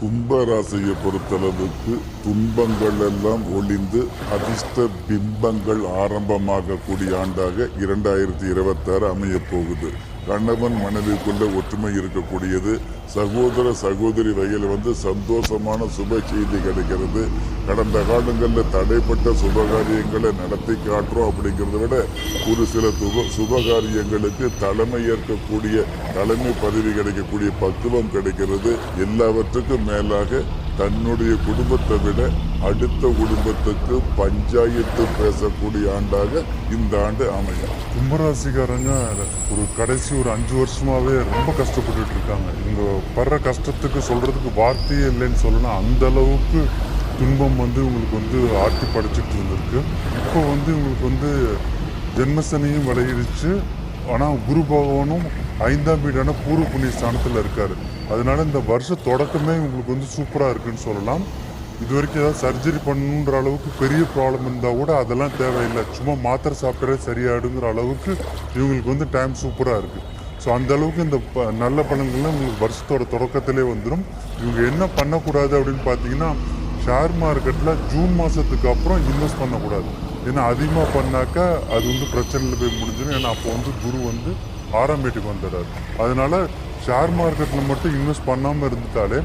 கும்பராசியை பொறுத்தளவுக்கு துன்பங்கள் எல்லாம் ஒளிந்து அதிர்ஷ்ட பிம்பங்கள் ஆரம்பமாகக்கூடிய ஆண்டாக இரண்டாயிரத்தி இருபத்தாறு அமையப் போகுது கணவன் மனைவிக்குள்ள ஒற்றுமை இருக்கக்கூடியது. சகோதர சகோதரி வகையில் வந்து சந்தோஷமான சுப செய்தி கிடைக்கிறது. கடந்த காலங்களில் தடைப்பட்ட சுபகாரியங்களை நடத்தி காட்டுறோம் அப்படிங்கிறத விட ஒரு சில துப சுபகாரியங்களுக்கு தலைமை ஏற்கக்கூடிய தலைமை பதவி கிடைக்கக்கூடிய பக்குவம் கிடைக்கிறது. எல்லாவற்றுக்கும் மேலாக தன்னுடைய குடும்பத்தை விட அடுத்த குடும்பத்துக்கு பஞ்சாயத்து பேசக்கூடிய ஆண்டாக இந்த ஆண்டு அமையும். கும்பராசிக்காரங்க ஒரு கடைசி ஒரு அஞ்சு வருஷமாவே ரொம்ப கஷ்டப்பட்டுட்டு இருக்காங்க. இவங்க படுற கஷ்டத்துக்கு சொல்றதுக்கு வார்த்தையே இல்லைன்னு சொல்லணும் அந்த அளவுக்கு துன்பம் வந்து உங்களுக்கு வந்து ஆட்டி படைச்சிட்டு இருந்திருக்கு. இப்போ வந்து உங்களுக்கு வந்து ஜென்மசனையும் விளையிடுச்சு ஆனால் குரு பகவானும் ஐந்தாம் வீடான பூர்வ புண்ணிய ஸ்தானத்தில் இருக்கார். அதனால இந்த வருஷ தொடக்கமே உங்களுக்கு வந்து சூப்பராக இருக்குன்னு சொல்லலாம். இது வரைக்கும் ஏதாவது சர்ஜரி பண்ணணுன்ற அளவுக்கு பெரிய ப்ராப்ளம் இருந்தால் கூட அதெல்லாம் தேவையில்லை. சும்மா மாத்திரை சாப்பிட்டாலே சரியாயிடுங்கிற அளவுக்கு இவங்களுக்கு வந்து டைம் சூப்பராக இருக்குது ஸோ அந்த அளவுக்கு இந்த ப- நல்ல பலன்கள்லாம் உங்களுக்கு வருஷத்தோட தொடக்கத்திலே வந்துடும் இவங்க என்ன பண்ணக்கூடாது அப்படின்னு பார்த்தீங்கன்னா ஷேர் மார்க்கெட்டில் ஜூன் மாதத்துக்கு அப்புறம் இன்வெஸ்ட் பண்ணக்கூடாது. ஏன்னா அதிகமாக பண்ணாக்கா அது வந்து பிரச்சனையில் போய் முடிஞ்சிடும் ஏன்னா அப்போ வந்து குரு வந்து ஆறாம் வீட்டுக்கு வந்துடுறாரு அதனால் ஷேர் மார்க்கெட்டில் மட்டும் இன்வெஸ்ட் பண்ணாமல் இருந்துட்டாலே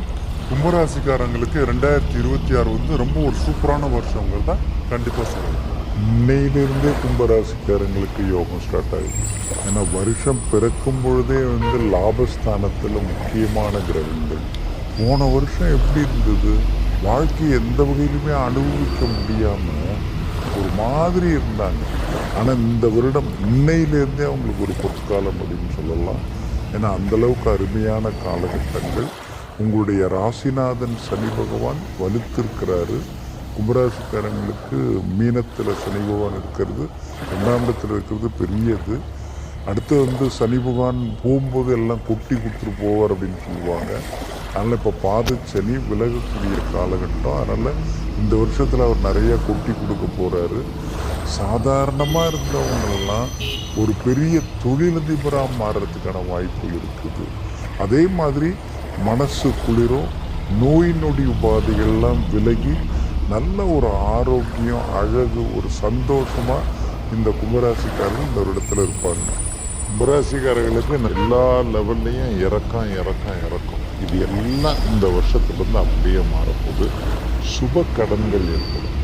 கும்பராசிக்காரங்களுக்கு ரெண்டாயிரத்தி இருபத்தி ஆறு வந்து ரொம்ப ஒரு சூப்பரான வருஷங்கள் தான் கண்டிப்பாக சொல்லலாம் இன்னையிலிருந்தே கும்பராசிக்காரங்களுக்கு யோகம் ஸ்டார்ட் ஆகுது ஏன்னா வருஷம் பிறக்கும் பொழுதே வந்து லாபஸ்தானத்தில் முக்கியமான கிரகங்கள். போன வருஷம் எப்படி இருந்தது? வாழ்க்கையை எந்த வகையிலுமே அனுபவிக்க முடியாமல் ஒரு மாதிரி இருந்தாங்க. ஆனால் இந்த வருடம் இன்னையிலேருந்தே அவங்களுக்கு ஒரு பொற்காலம் அப்படின்னு சொல்லலாம். ஏன்னா அந்த அளவுக்கு அருமையான காலகட்டங்கள். உங்களுடைய ராசிநாதன் சனி பகவான் வலுத்திருக்கிறாரு. கும்பராசிக்காரங்களுக்கு மீனத்தில் சனி பகவான் இருக்கிறது. ரெண்டாம் இடத்துல இருக்கிறது பெரியது. அடுத்து வந்து சனி பகவான் போகும்போது எல்லாம் கொட்டி கொடுத்துட்டு போவார் அப்படின்னு சொல்லுவாங்க. அதனால் இப்போ பாத விலகக்கூடிய காலகட்டம். அதனால் இந்த வருஷத்தில் அவர் நிறைய கொட்டி கொடுக்க போகிறாரு சாதாரணமாக இருந்தவங்களெல்லாம் ஒரு பெரிய தொழிலதிபராக மாறுறதுக்கான வாய்ப்பு இருக்குது. அதே மாதிரி மனசு குளிரும் நோய் நொடி உபாதைகள்லாம் விலகி நல்ல ஒரு ஆரோக்கியம் அழகு ஒரு சந்தோஷமாக இந்த கும்பராசிக்காரர்கள் இந்த ஒரு இடத்துல இருப்பாங்க. கும்பராசிக்காரர்களுக்கு எல்லா லெவல்லையும் இறக்கம் இறக்கம் இறக்கம். இது எல்லாம் இந்த வருஷத்துலேருந்து அப்படியே மாறப்போகுது. சுப கடன்கள் ஏற்படும்.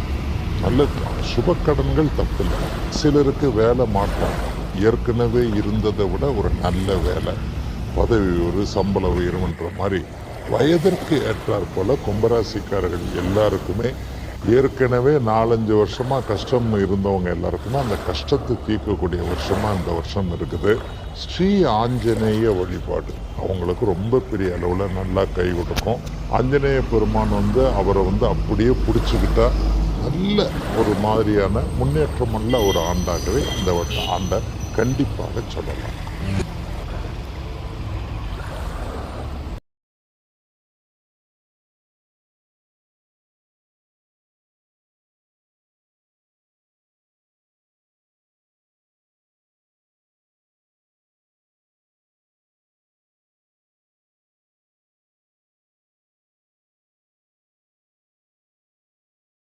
நல்ல சுப கடன்கள் தப்பில்லை. சிலருக்கு வேலை மாற்றம். ஏற்கனவே இருந்ததை விட ஒரு நல்ல வேலை. பதவி ஒரு சம்பள உயர்வுன்ற மாதிரி வயதிற்கு ஏற்றாற்போல் கும்பராசிக்காரர்கள் எல்லாருக்குமே ஏற்கனவே நாலஞ்சு வருஷமாக கஷ்டம் இருந்தவங்க எல்லாருக்குமே அந்த கஷ்டத்தை தீர்க்கக்கூடிய வருஷமாக இந்த வருஷம் இருக்குது. ஸ்ரீ ஆஞ்சநேய வழிபாடு. அவங்களுக்கு ரொம்ப பெரிய அளவில் நல்லா கை கொடுக்கும். ஆஞ்சநேய பெருமான் வந்து அவரை வந்து அப்படியே பிடிச்சிக்கிட்டா நல்ல ஒரு மாதிரியான முன்னேற்றமுள்ள ஒரு ஆண்டாகவே இந்த வருஷம் ஆண்டை கண்டிப்பாக சொல்லலாம்.